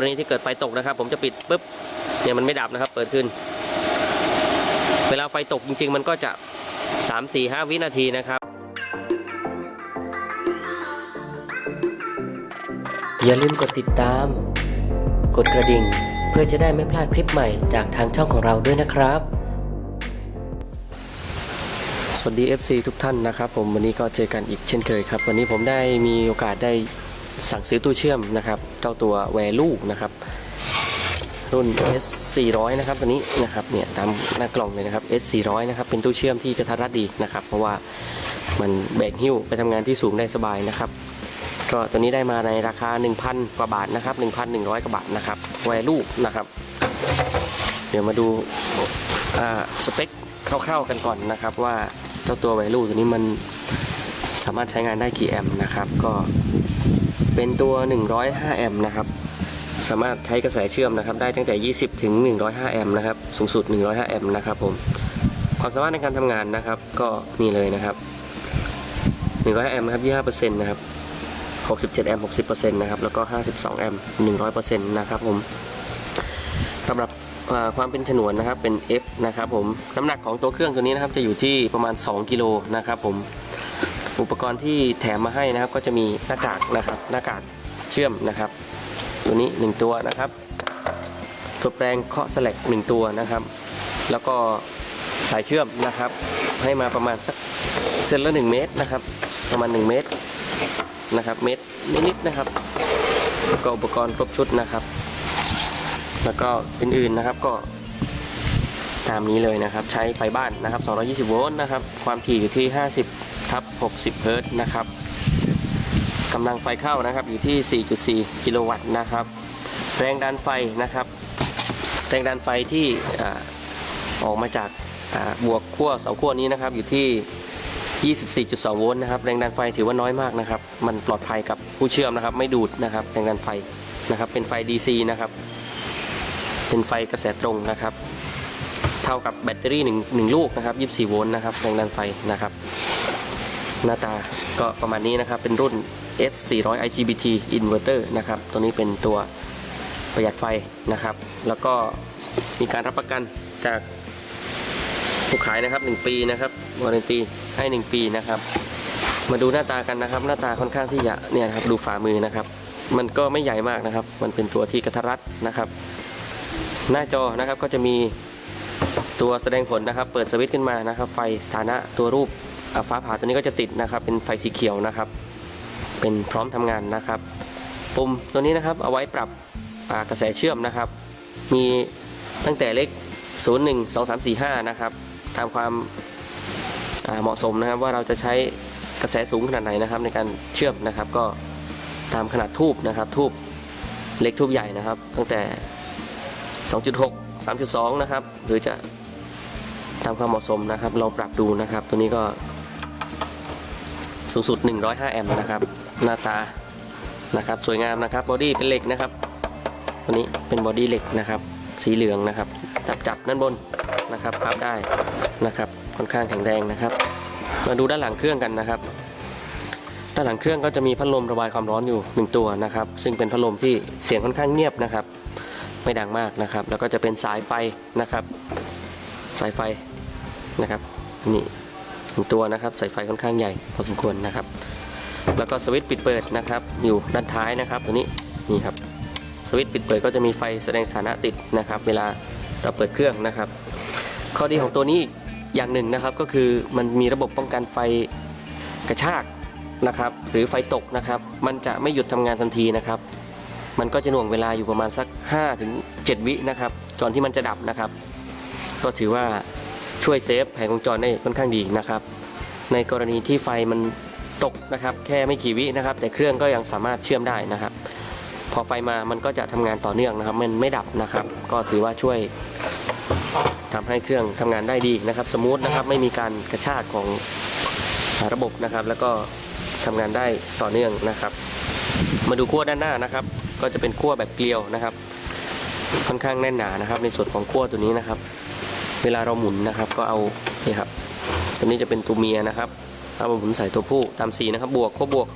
รณีที่เกิดไฟตกนะครับ ผมจะปิดปุ๊บเนี่ยมันไม่ดับนะครับ เปิดขึ้น เวลาไฟตกจริง ๆ มันก็จะ 3 4 5 วินาทีนะครับ อย่าลืมกดติดตาม กดกระดิ่ง เพื่อจะได้ไม่พลาดคลิปใหม่จากทางช่องของเราด้วยนะครับ สวัสดี FC ทุกท่านนะครับ ผมวันนี้ก็เจอกันอีกเช่นเคยครับ วันนี้ผมได้มีโอกาสได้ สั่งซื้อตู้เชื่อมนะครับ เจ้าตัวแวลูนะครับรุ่น S 400นะครับตัวนี้นะครับเนี่ยตามหน้ากล่องเลยนะครับ S 400นะครับเป็นตู้เชื่อมที่กระทัดรัดดีนะครับ เพราะว่ามันแบกหิ้วไปทำงานที่สูงได้สบายนะครับ ก็ตัวนี้ได้มาในราคา 1,000 กว่าบาทนะครับ 1,100 กว่าบาทนะครับแวลูนะครับ เดี๋ยวมาดูสเปคคร่าวๆกันก่อนนะครับ ว่าเจ้าตัวแวลูตัวนี้มันสามารถใช้งานได้กี่แอมป์นะครับ ก็ เป็นตัว 105 แอมป์นะครับ สามารถใช้กระแสเชื่อมนะครับ ได้ตั้งแต่ 20 ถึง 105 แอมป์นะครับ สูงสุด 105 แอมป์นะครับผม ความสามารถในการทำงานนะครับ ก็นี่เลยนะครับ 105 แอมป์ครับ25%นะครับ 67 แอมป์60%นะครับ แล้วก็ 52 แอมป์100%นะครับผมสำหรับความเป็นฉนวนนะครับเป็น F นะครับผมน้ำหนักของตัวเครื่องตัวนี้นะครับจะอยู่ที่ประมาณ 2 กิโลนะครับผม อุปกรณ์ที่แถมมาให้นะครับ ก็จะมีหน้ากากนะครับ หน้ากากเชื่อมนะครับ ตัวนี้ 1 ตัวนะครับ ตัวแปรงเคาะสลัก1ตัวนะครับ แล้วก็สายเชื่อมนะครับ ให้มาประมาณสักเซนละ1เมตรนะครับ ประมาณ 1 เมตรนะครับ เม็ดนิดๆนะครับแล้วก็อุปกรณ์ครบชุดนะครับ แล้วก็อื่นๆนะครับก็ตามนี้เลยนะครับ ใช้ไฟบ้านนะครับ 220 โวลต์นะครับ ความถี่อยู่ที่ 50 ทับ60 เฮิรต์นะครับกำลังไฟเข้านะครับอยู่ที่ 4.4 กิโลวัตต์นะครับ แรงดันไฟนะครับ แรงดันไฟที่ออกมาจากบวกขั้วเสาขั้วนี้นะครับอยู่ที่24.2 โวลต์นะครับแรงดันไฟถือว่าน้อยมากนะครับ มันปลอดภัยกับผู้เชื่อมนะครับ ไม่ดูดนะครับ แรงดันไฟนะครับ เป็นไฟ DC นะครับ เป็นไฟกระแสตรงนะครับ เท่ากับแบตเตอรี่1 1ลูกนะครับ 24 โวลต์นะครับ แรงดันไฟนะครับ หน้าตาก็ประมาณนี้นะครับ เป็นรุ่น S 400 IGBT inverter นะครับ ตัวนี้เป็นตัวประหยัดไฟนะครับ แล้วก็มีการรับประกันจากผู้ขายนะครับ 1 ปีนะครับวารันตีให้ 1 ปีนะครับ มาดูหน้าตากันนะครับ หน้าตาค่อนข้างที่จะเนี่ยนะครับดูฝ่ามือนะครับ มันก็ไม่ใหญ่มากนะครับ มันเป็นตัวที่กระทัดรัดนะครับ หน้าจอนะครับก็จะมีตัวแสดงผลนะครับ เปิดสวิตช์ขึ้นมานะครับ ไฟสถานะตัวรูป ฟ้าผ่าตัวนี้ก็จะติดนะครับเป็นไฟสีเขียวนะครับ เป็นพร้อมทำงานนะครับ ปุ่มตัวนี้นะครับเอาไว้ปรับกระแสเชื่อมนะครับ มีตั้งแต่เลข 0 1 2 3 4 5 นะครับตามความเหมาะสมนะครับว่าเราจะใช้กระแสสูงขนาดไหนนะครับ ในการเชื่อมนะครับ ก็ตามขนาดทูบนะครับทูบเล็กทูบใหญ่นะครับ ตั้งแต่ 2.6 3.2 นะครับ หรือจะตามความเหมาะสมนะครับ เราปรับดูนะครับ ตัวนี้ก็ สูงสุด 105 แอมป์นะครับ หน้าตานะครับสวยงามนะครับบอดี้เป็นเหล็กนะครับตัวนี้เป็นบอดี้เหล็กนะครับสีเหลืองนะครับจับจับด้านบนนะครับพับได้นะครับค่อนข้างแข็งแรงนะครับ มาดูด้านหลังเครื่องกันนะครับด้านหลังเครื่องก็จะมีพัดลมระบายความร้อนอยู่หนึ่งตัวนะครับ ซึ่งเป็นพัดลมที่เสียงค่อนข้างเงียบนะครับ ไม่ดังมากนะครับ แล้วก็จะเป็นสายไฟนะครับ สายไฟนะครับนี่ งตัวนะครับสายไฟค่อนข้างใหญ่พอสมควรนะครับ แล้วก็สวิตช์ปิดเปิดนะครับอยู่ด้านท้ายนะครับตัวนี้นี่ครับสวิตช์ปิดเปิดก็จะมีไฟแสดงสถานะติดนะครับ เวลาเราเปิดเครื่องนะครับ ข้อดีของตัวนี้อย่างหนึ่งนะครับก็คือมันมีระบบป้องกันไฟกระชากนะครับหรือไฟตกนะครับ มันจะไม่หยุดทำงานทันทีนะครับ มันก็จะหน่วงเวลาอยู่ประมาณสัก5ถึง7วินะครับ ก่อนที่มันจะดับนะครับ ก็ถือว่า ช่วยเซฟแผงวงจรได้ค่อนข้างดีนะครับ ในกรณีที่ไฟมันตกนะครับ แค่ไม่กี่วินะครับ แต่เครื่องก็ยังสามารถเชื่อมได้นะครับ พอไฟมามันก็จะทำงานต่อเนื่องนะครับ มันไม่ดับนะครับ ก็ถือว่าช่วยทำให้เครื่องทำงานได้ดีนะครับ สมูทนะครับไม่มีการกระชากของระบบนะครับ แล้วก็ทำงานได้ต่อเนื่องนะครับ มาดูขั้วด้านหน้านะครับ ก็จะเป็นขั้วแบบเกลียวนะครับ ค่อนข้างแน่นหนานะครับ ในส่วนของขั้วตัวนี้นะครับ เวลาเราหมุนนะครับ ก็เอานี่ครับตัวนี้จะเป็นตัวเมียนะครับ เอามาหมุนใส่ตัวผู้ตามสีนะครับ บวกขั้วบวก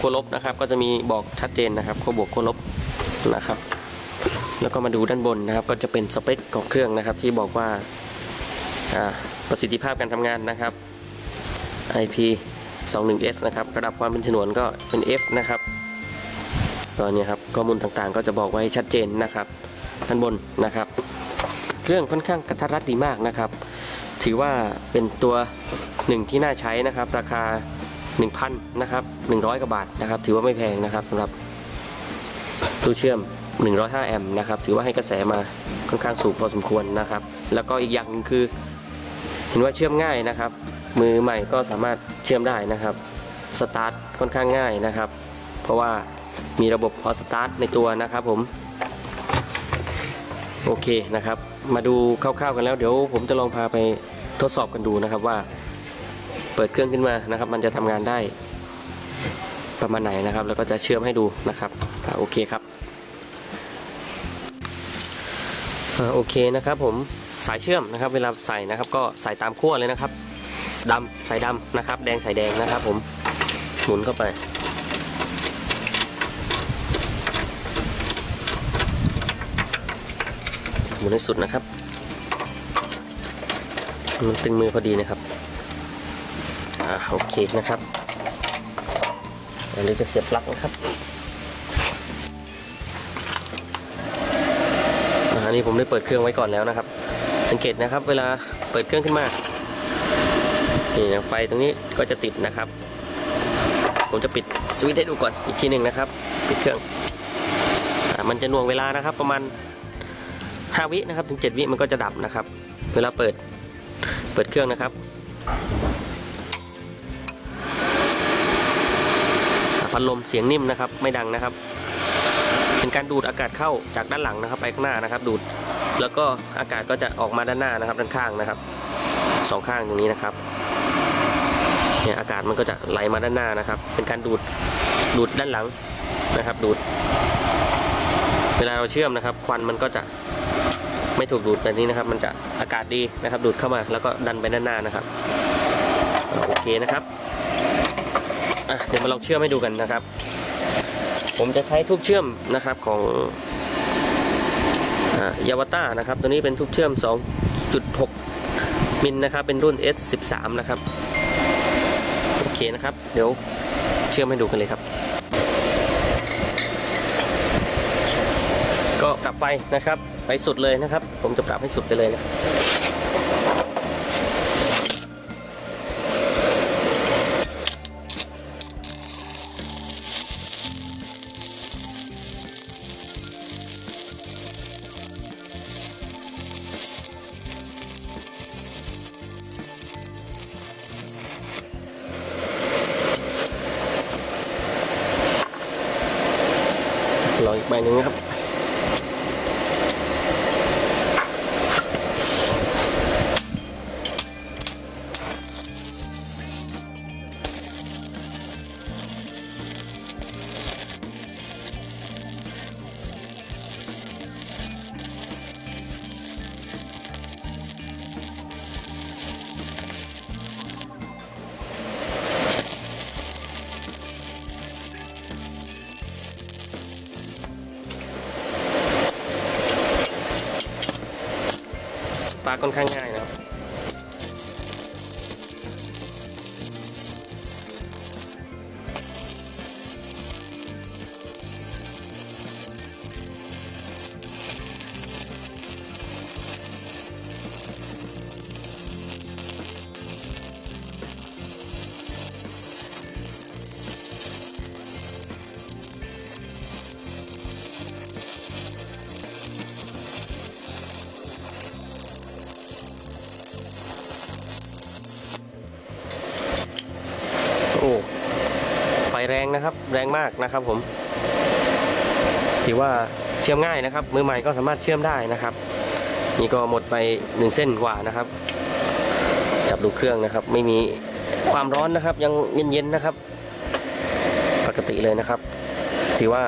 ขั้วลบนะครับ ก็จะมีบอกชัดเจนนะครับขั้วบวกขั้วลบนะครับ แล้วก็มาดูด้านบนนะครับ ก็จะเป็นสเปคของเครื่องนะครับ ที่บอกว่าอ่าประสิทธิภาพการทำงานนะครับ IP 21S นะครับ ระดับความเป็นฉนวนก็เป็น F นะครับก็เนี่ยครับข้อมูลต่างๆ ก็จะบอกไว้ชัดเจนนะครับด้านบนนะครับ เครื่องค่อนข้างกระทัดรัดดีมากนะครับ ถือว่าเป็นตัวหนึ่งที่น่าใช้นะครับ ราคา 1,000นะครับ100กว่าบาทนะครับ ถือว่าไม่แพงนะครับสำหรับตู้เชื่อม 105 แอมป์นะครับ ถือว่าให้กระแสมาค่อนข้างสูงพอสมควรนะครับ แล้วก็อีกอย่างหนึงคือ เห็นว่าเชื่อมง่ายนะครับ มือใหม่ก็สามารถเชื่อมได้นะครับสตาร์ทค่อนข้างง่ายนะครับ เพราะว่ามีระบบพอสตาร์ทในตัวนะครับผม โอเคนะครับ มาดูคร่าวๆกันแล้วเดี๋ยวผมจะลองพาไปทดสอบกันดูนะครับว่า เปิดเครื่องขึ้นมานะครับ มันจะทำงานได้ประมาณไหนนะครับ แล้วก็จะเชื่อมให้ดูนะครับอโอเคครับอโอเคนะครับ ผมสายเชื่อมนะครับ เวลาใส่นะครับ ก็ใส่ตามขั้วเลยนะครับดำใส่ดำนะครับ แดงใส่แดงนะครับ ผมหมุนเข้าไป มุนให้สุดนะครับ มันตึงมือพอดีนะครับอ่าโอเคนะครับเดี๋ยวจะเสียบปลั๊กนะครับอันนี้ผมได้เปิดเครื่องไว้ก่อนแล้วนะครับ สังเกตนะครับ เวลาเปิดเครื่องขึ้นมานี่นะไฟตรงนี้ก็จะติดนะครับ ผมจะปิดสวิตช์ให้ดูก่อนอีกทีหนึ่งนะครับ ปิดเครื่องอมันจะน่วงเวลานะครับ ประมาณ 5 วินะครับถึง 7 วิมันก็จะดับนะครับ เวลาเปิดเปิดเครื่องนะครับพัดลมเสียงนิ่มนะครับ ไม่ดังนะครับ เป็นการดูดอากาศเข้าจากด้านหลังนะครับ ไปข้างหน้านะครับ ดูดแล้วก็อากาศก็จะออกมาด้านหน้านะครับ ด้านข้างนะครับสองข้างตรงนี้นะครับเนี่ยอากาศมันก็จะไหลมาด้านหน้านะครับ เป็นการดูดดูดด้านหลังนะครับ ดูด เวลาเราเชื่อมนะครับ ควันมันก็จะ ไม่ถูกดูดแบบนี้นะครับ มันจะอากาศดีนะครับ ดูดเข้ามาแล้วก็ดันไปด้านหน้านะครับโอเคนะครับเดี๋ยวมาลองเชื่อมให้ดูกันนะครับ ผมจะใช้ทุกเชื่อมนะครับของยาวต้านะครับ ตัวนี้เป็นทุกเชื่อม 2.6 มิลนะครับ เป็นรุ่น S13 นะครับ โอเคนะครับ เดี๋ยวเชื่อมให้ดูกันเลยครับ ก็ปรับไฟนะครับ ไปสุดเลยนะครับ ผมจะปรับให้สุดไปเลยนะรออีกใบหนึ่งนะครับ ตาคค่อนข้างง่ายนะครับ แรงมากนะครับผมถือว่าเชื่อมง่ายนะครับ มือใหม่ก็สามารถเชื่อมได้นะครับ นี่ก็หมดไปหนึ่งเส้นกว่านะครับ จับดูเครื่องนะครับ ไม่มีความร้อนนะครับ ยังเย็นๆนะครับ ปกติเลยนะครับถือว่า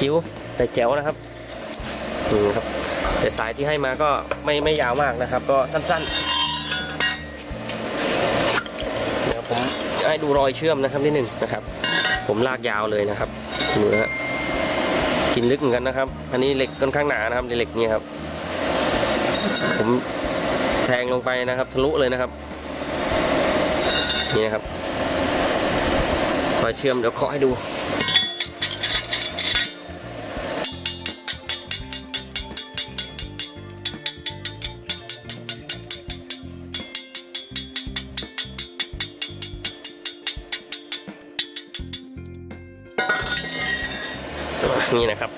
จิ๋วแต่แจ๋วนะครับนี่ครับแต่สายที่ให้มาก็ไม่ไม่ยาวมากนะครับ ก็สั้นๆเดี๋ยวผมจะให้ดูรอยเชื่อมนะครับนิดหนึ่งนะครับ ผมลากยาวเลยนะครับดูนะฮะกินลึกเหมือนกันนะครับ อันนี้เหล็กค่อนข้างหนานะครับเหล็กนี่ครับ ผมแทงลงไปนะครับ ทะลุเลยนะครับ นี่นะครับคอยเชื่อมเดี๋ยวเคาะให้ดู นี่นะครับ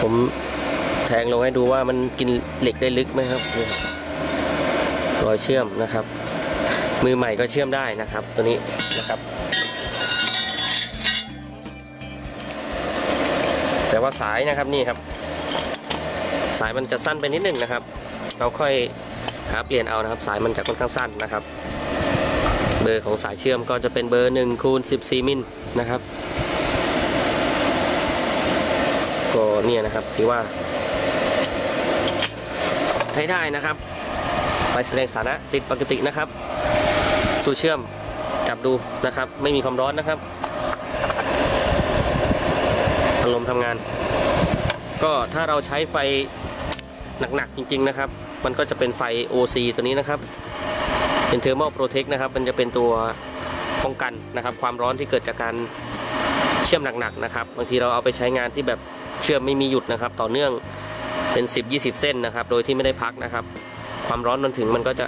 ผมแทงลงให้ดูว่ามันกินเหล็กได้ลึกไหมครับนี่รอยเชื่อมนะครับ มือใหม่ก็เชื่อมได้นะครับ ตัวนี้นะครับ แต่ว่าสายนะครับนี่ครับ สายมันจะสั้นไปนิดนึงนะครับ เราค่อยหาเปลี่ยนเอานะครับ สายมันจะค่อนข้างสั้นนะครับ เบอร์ของสายเชื่อมก็จะเป็นเบอร์1คูณ14มิลนะครับ ก็เนี่ยนะครับถือว่า ใช้ได้นะครับไปแสดงสถานะติดปกตินะครับตู้เชื่อมจับดูนะครับ ไม่มีความร้อนนะครับพัดลมทำงาน ก็ถ้าเราใช้ไฟหนักๆจริง ๆนะครับ มันก็จะเป็นไฟ OC ตัวนี้นะครับ เป็น Thermal Protect นะครับ มันจะเป็นตัวป้องกันนะครับ ความร้อนที่เกิดจากการเชื่อมหนักๆนะครับ บางทีเราเอาไปใช้งานที่แบบ เชื่อมไม่มีหยุดนะครับ ต่อเนื่องเป็น 10-20 เส้นนะครับ โดยที่ไม่ได้พักนะครับ ความร้อนมันถึงมันก็จะ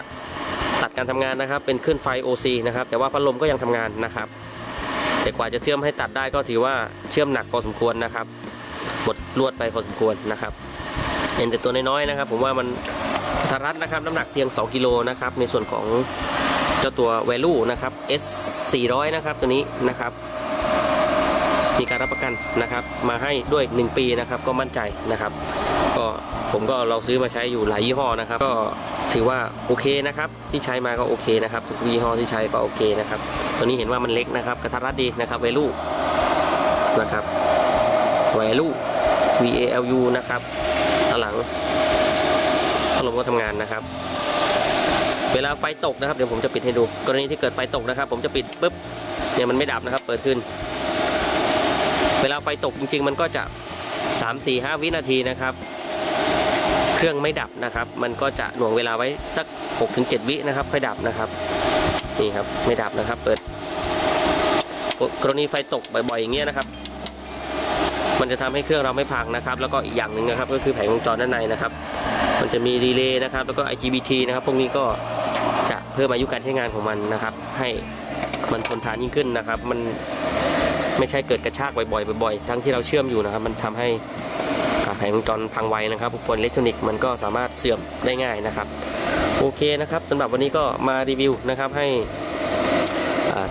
ตัดการทำงานนะครับ เป็นขึ้นไฟ OC นะครับ แต่ว่าพัดลมก็ยังทำงานนะครับ แต่กว่าจะเชื่อมให้ตัดได้ก็ถือว่าเชื่อมหนักพอสมควรนะครับหมดลวดไปพอสมควรนะครับเห็นแต่ตัวน้อยๆนะครับ ผมว่ามันทารัดนะครับน้ำหนักเพียง 2 กิโลนะครับในส่วนของเจ้าตัว value นะครับ S 400 นะครับตัวนี้นะครับ มีการรับประกันนะครับ มาให้ด้วย 1 ปีนะครับ ก็มั่นใจนะครับ ก็ผมก็เราซื้อมาใช้อยู่หลายยี่ห้อนะครับ ก็ถือว่าโอเคนะครับ ที่ใช้มาก็โอเคนะครับทุกยี่ห้อที่ใช้ก็โอเคนะครับ ตัวนี้เห็นว่ามันเล็กนะครับ กระทัดรัดดีนะครับ v a l u นะครับ value V A L U นะครับหลังพัดลมก็ทำงานนะครับเวลาไฟตกนะครับเดี๋ยวผมจะปิดให้ดู กรณีที่เกิดไฟตกนะครับ ผมจะปิดปุ๊บเนี่ยมันไม่ดับนะครับ เปิดขึ้น เวลาไฟตกจริงๆ มันก็จะ 3 4 5 วินาทีนะครับ เครื่องไม่ดับนะครับ มันก็จะหน่วงเวลาไว้สัก 6-7 วินะครับ ค่อยดับนะครับ นี่ครับไม่ดับนะครับ เปิดกรณีไฟตกบ่อยๆอย่างเงี้ยนะครับ มันจะทำให้เครื่องเราไม่พังนะครับ แล้วก็อีกอย่างหนึ่งนะครับ ก็คือแผงวงจรด้านในนะครับ มันจะมีรีเลย์นะครับ แล้วก็ IGBT นะครับ พวกนี้ก็จะเพิ่มอายุการใช้งานของมันนะครับ ให้มันทนทานยิ่งขึ้นนะครับ มัน ไม่ใช่เกิดกระชากบ่อยๆบ่อยๆทั้งที่เราเชื่อมอยู่นะครับ มันทำให้แผงวงจรพังไวนะครับอุปกรณ์อิเล็กทรอนิกส์มันก็สามารถเสื่อมได้ง่ายนะครับ โอเคนะครับสำหรับวันนี้ก็มารีวิวนะครับให้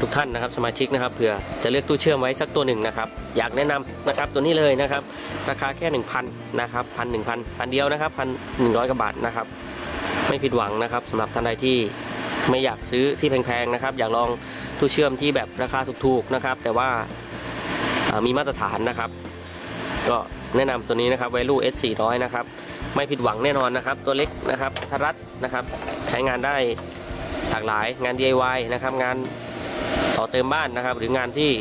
ทุกท่านนะครับสมาชิกนะครับเผื่อจะเลือกตู้เชื่อมไว้สักตัวหนึ่งนะครับ อยากแนะนำนะครับตัวนี้เลยนะครับ ราคาแค่ 1,000นะครับพันหนึ่งพันพันเดียวนะครับพันหนึ่งร้อยกว่าบาทนะครับ ไม่ผิดหวังนะครับสำหรับท่านใดที่ไม่อยากซื้อที่แพงๆนะครับ อยากลองตู้เชื่อมที่แบบราคาถูกๆนะครับ แต่ว่า มีมาตรฐานนะครับ ก็แนะนำตัวนี้นะครับ Value S 400นะครับไม่ผิดหวังแน่นอนนะครับ ตัวเล็กนะครับทารัดนะครับ ใช้งานได้หลากหลายงาน DIY นะครับ งานต่อเติมบ้านนะครับ หรืองานที่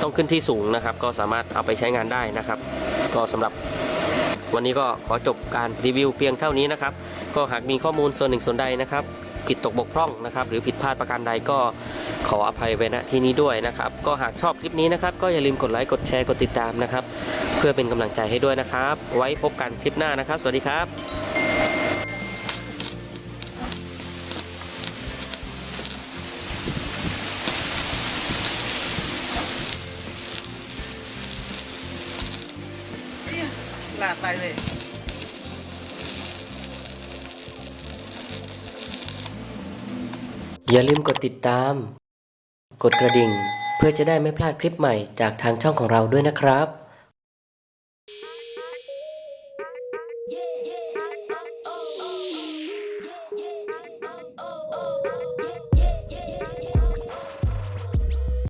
ต้องขึ้นที่สูงนะครับ ก็สามารถเอาไปใช้งานได้นะครับ ก็สำหรับวันนี้ก็ขอจบการรีวิวเพียงเท่านี้นะครับ ก็หากมีข้อมูลส่วนหนึ่งส่วนใดนะครับ ผิดตกบกพร่องนะครับ หรือผิดพลาดประการใดก็ขออภัยไว้ณที่นี้ด้วยนะครับ ก็หากชอบคลิปนี้นะครับ ก็อย่าลืมกดไลค์กดแชร์กดติดตามนะครับ เพื่อเป็นกำลังใจให้ด้วยนะครับ ไว้พบกันคลิปหน้านะครับ สวัสดีครับลาดไปเลย อย่าลืมกดติดตาม กดกระดิ่ง เพื่อจะได้ไม่พลาดคลิปใหม่จากทางช่องของเราด้วยนะครับ